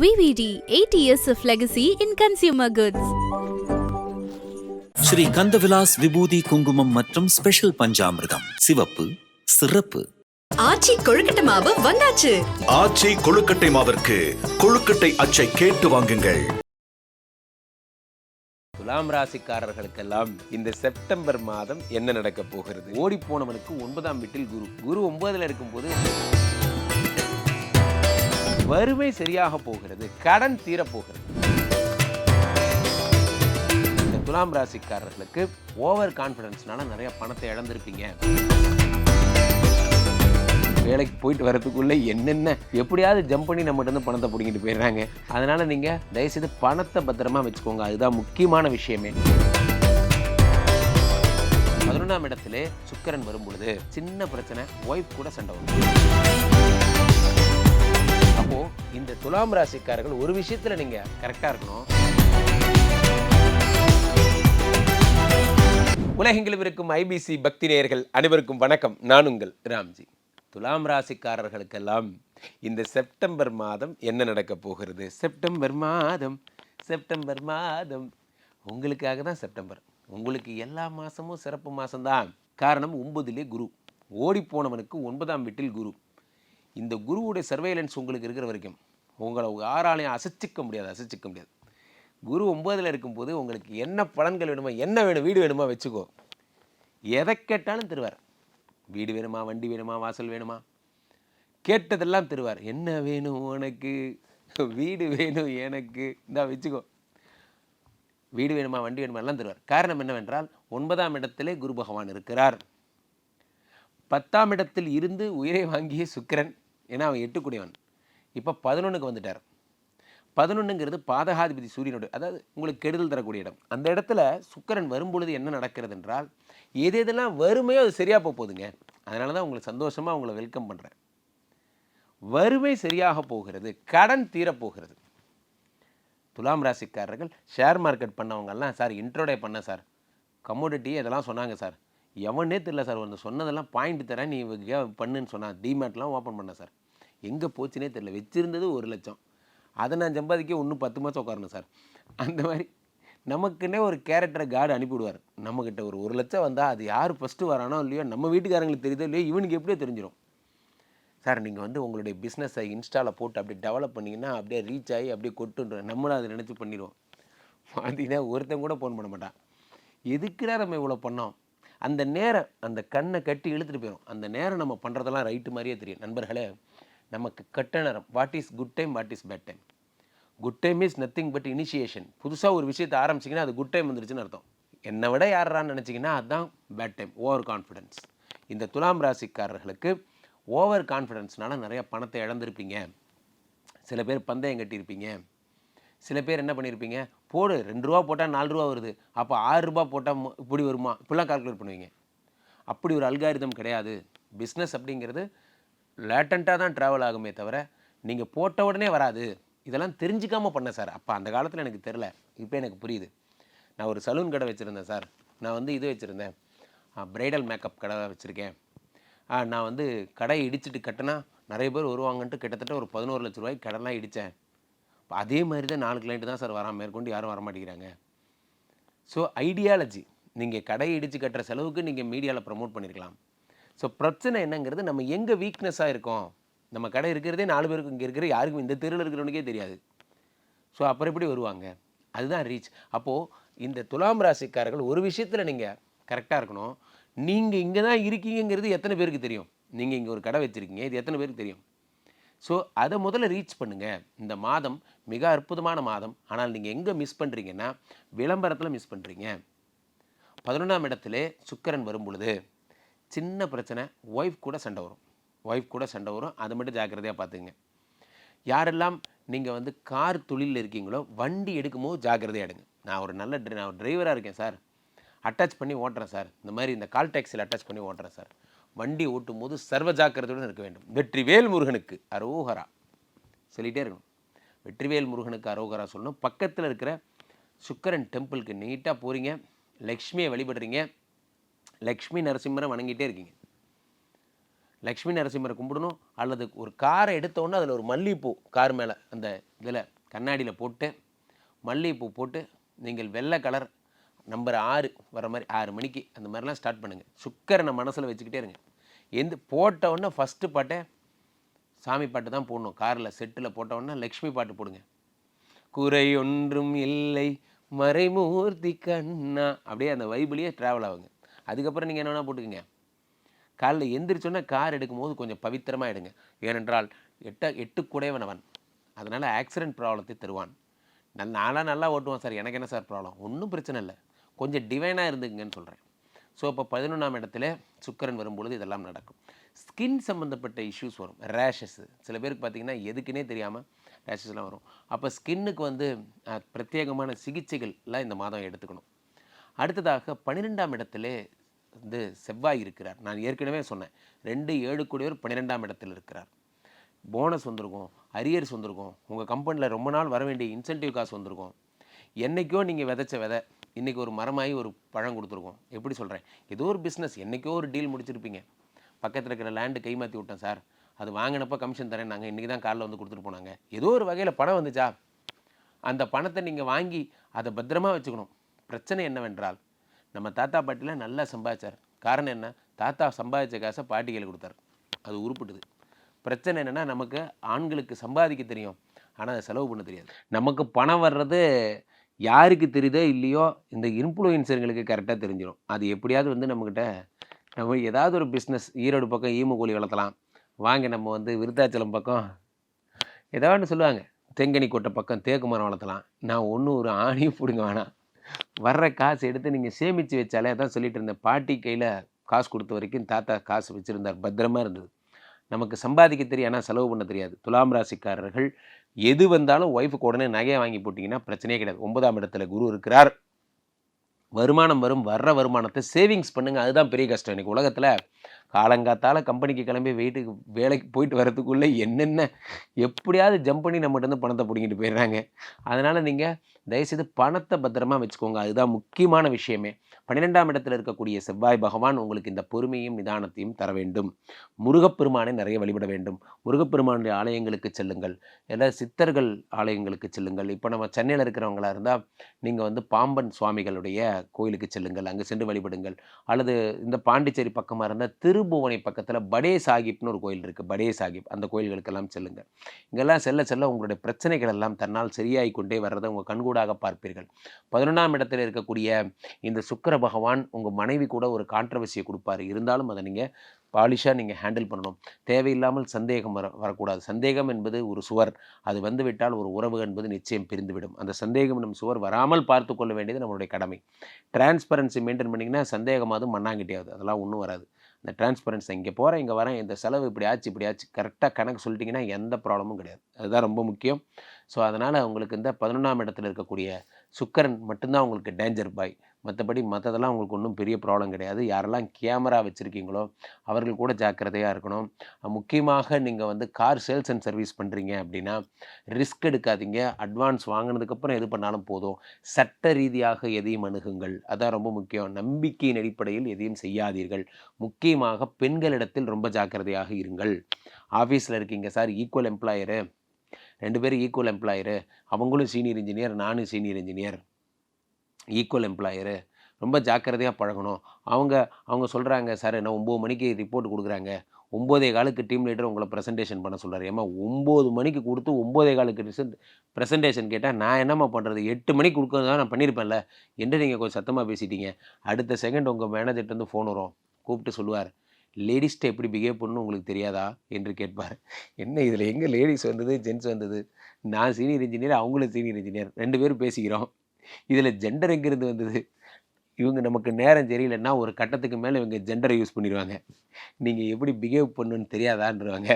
VVD 80 years of legacy in consumer goods. Sri Kandavilas விபூதி குங்குமம் மற்றும் special பஞ்சாமிர்தம். சிவப்பு சிறப்பு. ஆச்சி கொழுக்கட்டை மாவு வந்தாச்சு. ஆச்சி கொழுக்கட்டை மாவிற்கு கொழுக்கட்டை அச்சை கேட்டு வாங்குங்கள். துலாம் ராசிக்காரர்களுக்கெல்லாம் இந்த செப்டம்பர் மாதம் என்ன நடக்க போகிறது? ஓடி போனவனுக்கு ஒன்பதாம் வீட்டில் குரு. குரு ஒன்பதுல இருக்கும்போது வறுமை சரியாக போகிறது கடன் தீரப்போகிறது இந்த துலாம் ராசிக்காரர்களுக்கு ஓவர் கான்ஃபிடன்ஸ்னால நிறைய பணத்தை இழந்திருப்பீங்க. வேலைக்கு போயிட்டு வரதுக்குள்ளே என்னென்ன எப்படியாவது ஜம்ப் பண்ணி நம்மகிட்ட இருந்து பணத்தை பிடிங்கிட்டு போயிடுறாங்க. அதனால் நீங்கள் தயவுசெய்து பணத்தை பத்திரமா வச்சுக்கோங்க. அதுதான் முக்கியமான விஷயமே. பதினொன்றாம் இடத்துல சுக்கரன் வரும்பொழுது சின்ன பிரச்சனை ஒய்ஃப் கூட சண்டை வரும். அப்போ இந்த துலாம் ராசிக்காரர்கள் ஒரு விஷயத்துல நீங்க கரெக்டா இருக்கணும். உலகெங்கிலும் இருக்கும் ஐபிசி பக்தி நேயர்கள் அனைவருக்கும் வணக்கம். நான் உங்கள் ராம்ஜி. துலாம் ராசிக்காரர்களுக்கெல்லாம் இந்த செப்டம்பர் மாதம் என்ன நடக்க போகிறது? செப்டம்பர் மாதம் செப்டம்பர் மாதம். உங்களுக்காக தான் செப்டம்பர். உங்களுக்கு எல்லா மாதமும் சிறப்பு மாதம்தான் காரணம் ஒன்பதுலே குரு. ஓடி போனவனுக்கு ஒன்பதாம் வீட்டில் குரு. இந்த குருவுடைய சர்வேலன்ஸ் உங்களுக்கு இருக்கிற வரைக்கும் உங்களை யாராலையும் அசைச்சிக்க முடியாது அசைச்சிக்க முடியாது. குரு ஒன்பதில் இருக்கும்போது உங்களுக்கு என்ன பலன்கள் வேணுமோ என்ன வேணும் வீடு வேணுமா வச்சுக்கோ. எதை கேட்டாலும் தருவார். வீடு வேணுமா வண்டி வேணுமா வாசல் வேணுமா? கேட்டதெல்லாம் தருவார். என்ன வேணும் உனக்கு? வீடு வேணும் எனக்கு. இந்தா வச்சுக்கோ. வீடு வேணுமா வண்டி வேணுமா எல்லாம் தருவார். காரணம் என்னவென்றால் ஒன்பதாம் இடத்திலே குரு பகவான் இருக்கிறார். பத்தாம் இடத்தில் இருந்து உயிரை வாங்கிய சுக்கிரன். ஏன்னா அவன் எட்டுக்குடியவன். இப்போ பதினொன்றுக்கு வந்துட்டார். பதினொன்றுங்கிறது பாதகாதிபதி சூரியனோட அதாவது உங்களுக்கு கெடுதல் தரக்கூடிய இடம். அந்த இடத்துல சுக்கரன் வரும்பொழுது என்ன நடக்கிறது என்றால் எது எதெல்லாம் வறுமையோ அது சரியாக போக போகுதுங்க. அதனால தான் உங்களுக்கு சந்தோஷமாக உங்களை வெல்கம் பண்ணுறேன் வறுமை சரியாக போகிறது கடன் தீரப்போகிறது துலாம் ராசிக்காரர்கள் ஷேர் மார்க்கெட் பண்ணவங்கெல்லாம் சார் இன்ட்ரோடே பண்ண சார். கமோடிட்டி இதெல்லாம் சொன்னாங்க சார். எவனே தெரில சார் வந்து சொன்னதெல்லாம் பாயிண்ட் தரேன் நீ பண்ணுன்னு சொன்னான் டிமேட்லாம் ஓப்பன் பண்ண சார். எங்கே போச்சுனே தெரில வச்சுருந்தது ஒரு லட்சம். அதை நான் சம்பாதிக்க இன்னும் பத்து மாதம் உட்காரணும் சார். அந்த மாதிரி நமக்குன்னே ஒரு கேரக்டரை கார்டு அனுப்பிவிடுவார். நம்மக்கிட்ட ஒரு ஒரு லட்சம் வந்தால் அது யார் ஃபஸ்ட்டு வரானோ இல்லையோ நம்ம வீட்டுக்காரங்களுக்கு தெரியுதோ இல்லையோ இவனுக்கு எப்படியோ தெரிஞ்சிடும் சார் நீங்கள் வந்து உங்களுடைய பிஸ்னஸை இன்ஸ்டாவில் போட்டு அப்படியே டெவலப் பண்ணிங்கன்னா அப்படியே ரீச் ஆகி அப்படியே கொட்டுன்ற நம்மளும் அதை நினச்சி பண்ணிடுவோம். பார்த்தீங்கன்னா ஒருத்தன் கூட ஃபோன் பண்ண மாட்டான். எதுக்குடா நம்ம இவ்வளோ பண்ணோம்? அந்த நேரம் அந்த கண்ணை கட்டி இழுத்துட்டு போயிடும் அந்த நேரம் நம்ம பண்ணுறதெல்லாம் ரைட்டு மாதிரியே தெரியும். நண்பர்களே நமக்கு கட்ட நேரம். What is good time what is bad time good time is nothing but initiation புதுசாக ஒரு விஷயத்தை ஆரம்பிச்சிங்கன்னா அது குட் டைம் வந்துருச்சுன்னு அர்த்தம். என்னை விட யாரான்னு நினச்சிங்கன்னா அதுதான் பேட் டைம் ஓவர் கான்ஃபிடென்ஸ் இந்த துலாம் ராசிக்காரர்களுக்கு ஓவர் கான்ஃபிடென்ஸ்னால நிறைய பணத்தை இழந்திருப்பீங்க. சில பேர் பந்தயம் கட்டியிருப்பீங்க. சில பேர் என்ன பண்ணியிருப்பீங்க போடு ரெண்டு ரூபா போட்டால் நாலு ரூபா வருது. அப்போ ஆறு ரூபா போட்டால் இப்படி வருமா? இப்படிலாம் கால்குலேட் பண்ணுவீங்க. அப்படி ஒரு அல்காரிதம் கிடையாது. பிஸ்னஸ் அப்படிங்கிறது லேட்டண்ட்டாக தான் ட்ராவல் ஆகுமே தவிர நீங்கள் போட்ட உடனே வராது. இதெல்லாம் தெரிஞ்சுக்காமல் பண்ணேன் சார் அப்போ அந்த காலத்தில் எனக்கு தெரில இப்போ எனக்கு புரியுது. நான் ஒரு சலூன் கடை வச்சுருந்தேன் சார் நான் வந்து இது வச்சுருந்தேன். பிரைடல் மேக்கப் கடை வச்சுருக்கேன். நான் வந்து கடை இடிச்சிட்டு கட்டினா நிறைய பேர் வருவாங்கன்ட்டு கிட்டத்தட்ட ஒரு பதினோரு லட்ச ரூபாய்க்கு கடன்லாம் இடித்தேன் அதே மாதிரி தான் நாலு கிளைண்ட்டு தான் சார் வராமல் மேற்கொண்டு யாரும் வர மாட்டேங்கிறாங்க ஸோ ஐடியாலஜி நீங்கள் கடை இடித்து கட்டுற செலவுக்கு நீங்கள் மீடியாவில் ப்ரமோட் பண்ணியிருக்கலாம் ஸோ பிரச்சனை என்னங்கிறது நம்ம எங்கே வீக்னஸாக இருக்கோம்? நம்ம கடை இருக்கிறதே நாலு பேருக்கு இங்கே இருக்கிற யாருக்கும் இந்த தெருவில் இருக்கிறவனுக்கே தெரியாது. ஸோ அப்புறம் எப்படி வருவாங்க? அதுதான் ரீச் அப்போது இந்த துலாம் ராசிக்காரர்கள் ஒரு விஷயத்தில் நீங்கள் கரெக்டாக இருக்கணும். நீங்கள் இங்கே தான் இருக்கீங்கங்கிறது எத்தனை பேருக்கு தெரியும்? நீங்கள் இங்கே ஒரு கடை வச்சுருக்கீங்க இது எத்தனை பேருக்கு தெரியும்? ஸோ அதை முதல்ல ரீச் பண்ணுங்கள் இந்த மாதம் மிக அற்புதமான மாதம். ஆனால் நீங்கள் எங்கே மிஸ் பண்ணுறீங்கன்னா விளம்பரத்தில் மிஸ் பண்ணுறீங்க பதினொன்றாம் இடத்துல சுக்கரன் வரும் பொழுது சின்ன பிரச்சனை ஒய்ஃப் கூட சண்டை வரும். ஒய்ஃப் கூட சண்டை வரும். அது மட்டும் ஜாக்கிரதையாக பார்த்துங்க யாரெல்லாம் நீங்கள் வந்து கார் தொழிலில் இருக்கீங்களோ வண்டி எடுக்கும்போது ஜாக்கிரதையாக எடுங்க. நான் ஒரு நல்ல ட்ரை நான் ஒரு டிரைவராக இருக்கேன் சார். அட்டாச் பண்ணி ஓட்டுறேன் சார். இந்த மாதிரி இந்த கால் டாக்ஸியில் அட்டாச் பண்ணி ஓட்டுறேன் சார். வண்டி ஓட்டும் போது சர்வ ஜாக்கிரதையுடன் இருக்க வேண்டும். வெற்றிவேல் முருகனுக்கு அரோகரா. சொல்லிகிட்டே இருக்கணும். வெற்றிவேல் முருகனுக்கு அரோகரா சொல்லணும். பக்கத்தில் இருக்கிற சுக்கரன் டெம்பிளுக்கு நீட்டாக போகிறீங்க லக்ஷ்மியை வழிபடுறீங்க. லக்ஷ்மி நரசிம்மரை வணங்கிட்டே இருக்கீங்க. லக்ஷ்மி நரசிம்மரை கும்பிடணும். அல்லது ஒரு காரை எடுத்தோன்னே அதில் ஒரு மல்லிகைப்பூ கார் மேலே அந்த இதில் கண்ணாடியில் போட்டு மல்லிகைப்பூ போட்டு நீங்கள் வெள்ளை கலர் நம்பர் ஆறு வர மாதிரி ஆறு மணிக்கு அந்த மாதிரிலாம் ஸ்டார்ட் பண்ணுங்கள் சுக்கரனை மனசில் வச்சுக்கிட்டே இருங்க. எந்த போட்டவுடனே ஃபஸ்ட்டு பாட்டை சாமி பாட்டு தான் போடணும். காரில் செட்டில் போட்ட லக்ஷ்மி பாட்டு போடுங்க. குறை ஒன்றும் இல்லை மறைமூர்த்தி கண்ணா அப்படியே அந்த வைபிளியே ட்ராவல் ஆகுங்க. அதுக்கப்புறம் நீங்கள் என்ன வேணால் காலில் காலைல கார் கார் எடுக்கும்போது கொஞ்சம் பவித்திரமாக எடுங்க ஏனென்றால் எட்ட எட்டு குடைவனவன். அதனால் ஆக்சிடென்ட் ப்ராப்ளத்தை தருவான். நல்ல நானாக நல்லா ஓட்டுவான் சார். எனக்கு என்ன சார் ப்ராப்ளம் ஒன்றும் பிரச்சனை இல்லை. கொஞ்சம் டிவைனாக இருந்துங்கன்னு சொல்கிறேன் ஸோ இப்போ பதினொன்றாம் இடத்துல சுக்கிரன் வரும்பொழுது இதெல்லாம் நடக்கும். ஸ்கின் சம்மந்தப்பட்ட இஷ்யூஸ் வரும். ரேஷஸ் சில பேருக்கு பார்த்தீங்கன்னா எதுக்குன்னே தெரியாமல் ரேஷஸ்லாம் வரும். அப்போ ஸ்கின்னுக்கு வந்து பிரத்யேகமான சிகிச்சைகள்லாம் இந்த மாதம் எடுத்துக்கணும். அடுத்ததாக பன்னிரெண்டாம் இடத்துல வந்து செவ்வாய் இருக்கிறார். நான் ஏற்கனவே சொன்னேன். ரெண்டு ஏழு கூடியவர் பன்னிரெண்டாம் இடத்தில் இருக்கிறார். போனஸ் வந்திருக்கும். அரியர்ஸ் வந்திருக்கும். உங்கள் கம்பெனியில் ரொம்ப நாள் வர வேண்டிய இன்சென்டிவ் காசு வந்திருக்கும். என்றைக்கோ நீங்கள் விதைச்ச விதை இன்றைக்கி ஒரு மரமாகி ஒரு பழம் கொடுத்துருக்கோம். எப்படி சொல்கிறேன் ஏதோ ஒரு பிஸ்னஸ் என்றைக்கோ ஒரு டீல் முடிச்சிருப்பீங்க. பக்கத்தில் இருக்கிற லேண்டு கை மாற்றி விட்டேன் சார். அது வாங்கினப்போ கமிஷன் தரேன். நாங்கள் இன்றைக்கி தான் காலில் வந்து கொடுத்துட்டு போனாங்க. ஏதோ ஒரு வகையில் பணம் வந்துச்சா? அந்த பணத்தை நீங்கள் வாங்கி அதை பத்திரமா வச்சுக்கணும். பிரச்சனை என்னவென்றால் நம்ம தாத்தா பாட்டிலாம் நல்லா சம்பாதிச்சார். காரணம் என்ன? தாத்தா சம்பாதிச்ச காசை பாட்டி கொடுத்தார் கொடுத்தாரு. அது உருப்பிட்டுது. பிரச்சனை என்னென்னா நமக்கு ஆண்களுக்கு சம்பாதிக்க தெரியும். ஆனால் அதை செலவு பண்ண தெரியாது. நமக்கு பணம் வர்றது யாருக்கு தெரியுதோ இல்லையோ இந்த இன்ஃப்ளூயன்சர்களுக்கு கரெக்டாக தெரிஞ்சிடும் அது எப்படியாவது வந்து நம்மக்கிட்ட ஏதாவது ஒரு பிஸ்னஸ் ஈரோடு பக்கம் ஈமு கோழி வளர்த்தலாம். வாங்க நம்ம வந்து விருத்தாச்சலம் பக்கம் ஏதோ ஒன்று சொல்லுவாங்க. தெங்கனி கோட்டை பக்கம் தேக்கு மரம் வளர்த்தலாம். நான் ஒன்றும் ஒரு ஆணியும் பிடுங்க வேணாம். வர்ற காசு எடுத்து நீங்கள் சேமித்து வச்சாலே அதான் சொல்லிட்டு இருந்தேன். பாட்டி கையில் காசு கொடுத்த வரைக்கும் தாத்தா காசு வச்சுருந்தார். பத்திரமா இருந்தது. நமக்கு சம்பாதிக்க தெரியும் ஆனால் செலவு பண்ண தெரியாது. துலாம் ராசிக்காரர்கள் எது வந்தாலும் ஒய்ஃபுக்கு உடனே நகையை வாங்கி போட்டிங்கன்னா பிரச்சனையே கிடையாது. ஒன்பதாம் இடத்துல குரு இருக்கிறார். வருமானம் வரும் வர்ற வருமானத்தை சேவிங்ஸ் பண்ணுங்க. அதுதான் பெரிய கஷ்டம். இன்றைக்கி உலகத்தில் காலங்காத்தால் கம்பெனிக்கு கிளம்பி வீட்டுக்கு வேலைக்கு போயிட்டு வரதுக்குள்ளே என்னென்ன எப்படியாவது ஜம்ப் பண்ணி நம்மகிட்ட இருந்து பணத்தை பிடிங்கிட்டு போயிடுறாங்க. அதனால் நீங்கள் தயவுசெய்து பணத்தை பத்திரமா வச்சுக்கோங்க. அதுதான் முக்கியமான விஷயமே. பன்னிரெண்டாம் இடத்துல இருக்கக்கூடிய செவ்வாய் பகவான் உங்களுக்கு இந்த பொறுமையும் நிதானத்தையும் தர வேண்டும். முருகப்பெருமானை நிறைய வழிபட வேண்டும். முருகப்பெருமானுடைய ஆலயங்களுக்கு செல்லுங்கள். இல்லை சித்தர்கள் ஆலயங்களுக்கு செல்லுங்கள். இப்போ நம்ம சென்னையில் இருக்கிறவங்களா இருந்தால் நீங்கள் வந்து பாம்பன் சுவாமிகளுடைய கோயிலுக்கு செல்லுங்கள். அங்கே சென்று வழிபடுங்கள். அல்லது இந்த பாண்டிச்சேரி பக்கமாக இருந்தால் திரு திருபுவனை பக்கத்தில் படே சாஹிப்னு ஒரு கோயில் இருக்குது படே சாஹிப். அந்த கோயில்களுக்கெல்லாம் செல்லுங்கள் இங்கெல்லாம் செல்ல செல்ல உங்களுடைய பிரச்சனைகள் எல்லாம் தன்னால் சரியாகி கொண்டே வர்றதை உங்கள் கண்கூடாக பார்ப்பீர்கள். பதினொன்றாம் இடத்தில் இருக்கக்கூடிய இந்த சுக்கர பகவான் உங்கள் மனைவி கூட ஒரு கான்ட்ரவர்சியை கொடுப்பாரு. இருந்தாலும் அதை நீங்கள் பாலிஷாக நீங்கள் ஹேண்டில் பண்ணணும். தேவையில்லாமல் சந்தேகம் வர வரக்கூடாது. சந்தேகம் என்பது ஒரு சுவர். அது வந்துவிட்டால் ஒரு உறவு என்பது நிச்சயம் பிரிந்துவிடும். அந்த சந்தேகம் நம் சுவர் வராமல் பார்த்து கொள்ள வேண்டியது நம்மளுடைய கடமை. டிரான்ஸ்பரன்சி மெயின்டைன் பண்ணிங்கன்னா சந்தேகமாவது மண்ணாங்கிட்டே அதெல்லாம் ஒன்றும் வராது. இந்த டிரான்ஸ்பரன்சி இங்கே போகிறேன் இங்கே வரேன் இந்த செலவு இப்படி ஆச்சு இப்படி ஆச்சு கரெக்டாக கணக்கு சொல்லிட்டீங்கன்னா எந்த ப்ராப்ளமும் கிடையாது. அதுதான் ரொம்ப முக்கியம். ஸோ அதனால் உங்களுக்கு இந்த பதினொன்றாம் இடத்துல இருக்கக்கூடிய சுக்கரன் மட்டும்தான் உங்களுக்கு டேஞ்சர் பாய் மற்றபடி மற்றதெல்லாம் உங்களுக்கு ஒன்றும் பெரிய ப்ராப்ளம் கிடையாது. யாரெல்லாம் கேமரா வச்சுருக்கீங்களோ அவர்கள் கூட ஜாக்கிரதையாக இருக்கணும். முக்கியமாக நீங்கள் வந்து கார் சேல்ஸ் அண்ட் சர்வீஸ் பண்ணுறீங்க அப்படின்னா ரிஸ்க் எடுக்காதீங்க. அட்வான்ஸ் வாங்கினதுக்கப்புறம் எது பண்ணாலும் போதும். சட்ட ரீதியாக எதையும் அணுகுங்கள். அதான் ரொம்ப முக்கியம். நம்பிக்கையின் அடிப்படையில் எதையும் செய்யாதீர்கள். முக்கியமாக பெண்களிடத்தில் ரொம்ப ஜாக்கிரதையாக இருங்கள். ஆஃபீஸில் இருக்கீங்க சார் ஈக்குவல் எம்ப்ளாயரு ரெண்டு பேரும் ஈக்குவல் எம்ப்ளாயரு அவங்களும் சீனியர் இன்ஜினியர் நானும் சீனியர் இன்ஜினியர் ஈக்குவல் எம்ப்ளாயரு. ரொம்ப ஜாக்கிரதையாக பழகணும். அவங்க அவங்க சொல்கிறாங்க சார் என்ன ஒம்பது மணிக்கு ரிப்போர்ட் கொடுக்குறாங்க. ஒம்போதே காலுக்கு டீம் லீடர் உங்களை ப்ரெசன்டேஷன் பண்ண சொல்கிறார் ஏமா ஒம்பது மணிக்கு கொடுத்து ஒம்போதே காலுக்கு ரிசல்ட் ப்ரெசன்டேஷன் கேட்டால் நான் என்னம்மா பண்ணுறது எட்டு மணிக்கு கொடுக்கறது தான் நான் பண்ணியிருப்பேன்ல என்று நீங்கள் கொஞ்சம் சத்தமாக பேசிட்டீங்க. அடுத்த செகண்ட் உங்கள் மேனேஜர்கிட்ட வந்து ஃபோன் வரும். கூப்பிட்டு சொல்லுவார் லேடிஸ்ட்டை எப்படி பிஹேவ் பண்ணணும் உங்களுக்கு தெரியாதா? என்று கேட்பார். என்ன இதில் எங்கே லேடிஸ் வந்தது? ஜென்ஸ் வந்தது? நான் சீனியர் இன்ஜினியர் அவங்களும் சீனியர் இன்ஜினியர் ரெண்டு பேரும் பேசிக்கிறோம். இதில் ஜெண்டர் எங்கேருந்து வந்தது? இவங்க நமக்கு நேரம் தெரியலன்னா ஒரு கட்டத்துக்கு மேலே இவங்க ஜெண்டரை யூஸ் பண்ணிடுவாங்க. நீங்கள் எப்படி பிஹேவ் பண்ணுன்னு தெரியாதான்றவாங்க.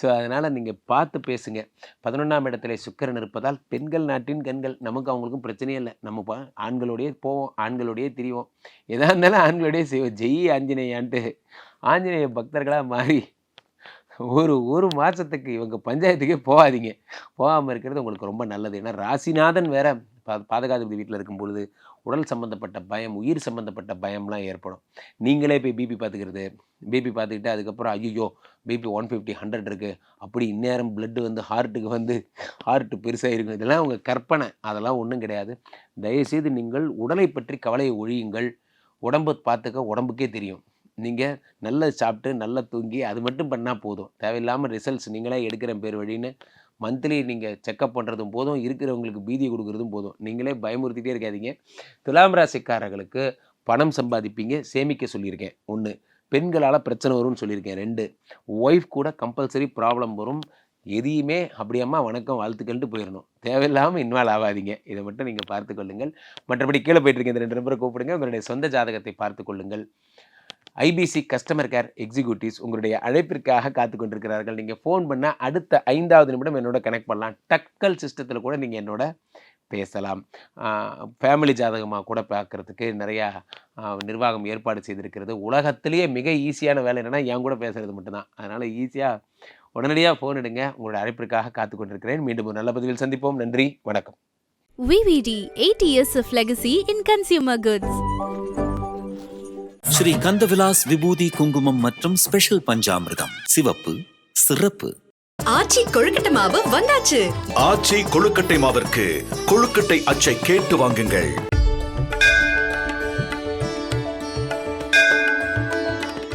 ஸோ அதனால் நீங்கள் பார்த்து பேசுங்க. பதினொன்றாம் இடத்துல சுக்கரன் இருப்பதால் பெண்கள் நாட்டின் கண்கள் நமக்கு அவங்களுக்கும் பிரச்சனையே இல்லை. நம்ம பா ஆண்களோடையே போவோம் ஆண்களோடையே திரிவோம். எதா இருந்தாலும் ஆண்களோடையே செய்வோம். ஜெய் ஆஞ்சநேயான்ட்டு. ஆஞ்சநேய பக்தர்களாக மாறி ஒரு ஒரு மாதத்துக்கு இவங்க பஞ்சாயத்துக்கே போகாதீங்க. போகாமல் இருக்கிறது உங்களுக்கு ரொம்ப நல்லது. ஏன்னா ராசிநாதன் வேற. பா பாதகாதிபதி வீட்டில் இருக்கும் பொழுது உடல் சம்மந்தப்பட்ட பயம் உயிர் சம்மந்தப்பட்ட பயம்லாம் ஏற்படும். நீங்களே போய் பிபி பார்த்துக்கிறது பிபி பார்த்துக்கிட்டு அதுக்கப்புறம் ஐயோ பிபி ஒன் ஃபிஃப்டி ஹண்ட்ரட் இருக்குது அப்படி இந்நேரம் பிளட்டு வந்து ஹார்ட்டுக்கு வந்து ஹார்ட்டு பெருசாக இருக்கும் இதெல்லாம் உங்கள் கற்பனை. அதெல்லாம் ஒன்றும் கிடையாது. தயவுசெய்து நீங்கள் உடலை பற்றி கவலையை ஒழியுங்கள். உடம்பு பார்த்துக்க உடம்புக்கே தெரியும். நீங்கள் நல்லா சாப்பிட்டு நல்லா தூங்கி அது மட்டும் பண்ணால் போதும். தேவையில்லாமல் ரிசல்ட்ஸ் நீங்களே எடுக்கிற பேர் வழின்னு மந்த்லி நீங்கள் செக்கப் பண்ணுறதும் போதும் இருக்கிறவங்களுக்கு பீதியை கொடுக்குறதும் போதும். நீங்களே பயமுறுத்திட்டே இருக்காதீங்க. துலாம் ராசிக்காரர்களுக்கு பணம் சம்பாதிப்பீங்க சேமிக்க சொல்லியிருக்கேன். ஒன்று பெண்களால் பிரச்சனை வரும்னு சொல்லியிருக்கேன். ரெண்டு ஒய்ஃப் கூட கம்பல்சரி ப்ராப்ளம் வரும். எதையுமே அப்படியம்மா வணக்கம் வாழ்த்துக்கள்ட்டு போயிடணும் தேவையில்லாமல் இன்வால்வ் ஆகாதீங்க. இதை மட்டும் நீங்கள் பார்த்துக்கொள்ளுங்கள். மற்றபடி கீழே போயிட்டு இருக்க இந்த ரெண்டு நம்பரை கூப்பிடுங்க. உங்களுடைய சொந்த ஜாதகத்தை பார்த்துக்கொள்ளுங்கள். ஐபிசி கஸ்டமர் கேர் எக்ஸிக்யூட்டிவ்ஸ் உங்களுடைய அழைப்பிற்காக காத்து கொண்டிருக்கிறார்கள். நீங்கள் ஃபோன் பண்ணால் அடுத்த ஐந்தாவது நிமிடம் என்னோட கனெக்ட் பண்ணலாம். டக்கல் சிஸ்டத்தில் கூட நீங்கள் என்னோட பேசலாம். ஃபேமிலி ஜாதகமாக கூட பார்க்குறதுக்கு நிறையா நிர்வாகம் ஏற்பாடு செய்திருக்கிறது. உலகத்திலேயே மிக ஈஸியான வேலை என்னென்னா என் கூட பேசுகிறது மட்டும்தான். அதனால் ஈஸியாக உடனடியாக ஃபோன் எடுங்க. உங்களோட அழைப்பிற்காக காத்து கொண்டிருக்கிறேன். மீண்டும் ஒரு நல்ல பதிவில் சந்திப்போம். நன்றி. வணக்கம். VVD 80 years of legacy in consumer goods. Sri Kandavilas விபூதி குங்குமம் மற்றும் ஸ்பெஷல் பஞ்சாமிர்தம். சிவப்பு சிறப்பு. ஆச்சி கொழுக்கட்டை மாவு வந்தாச்சு. ஆச்சி கொழுக்கட்டை மாவிற்கு கொழுக்கட்டை அச்சை கேட்டு வாங்குங்கள்.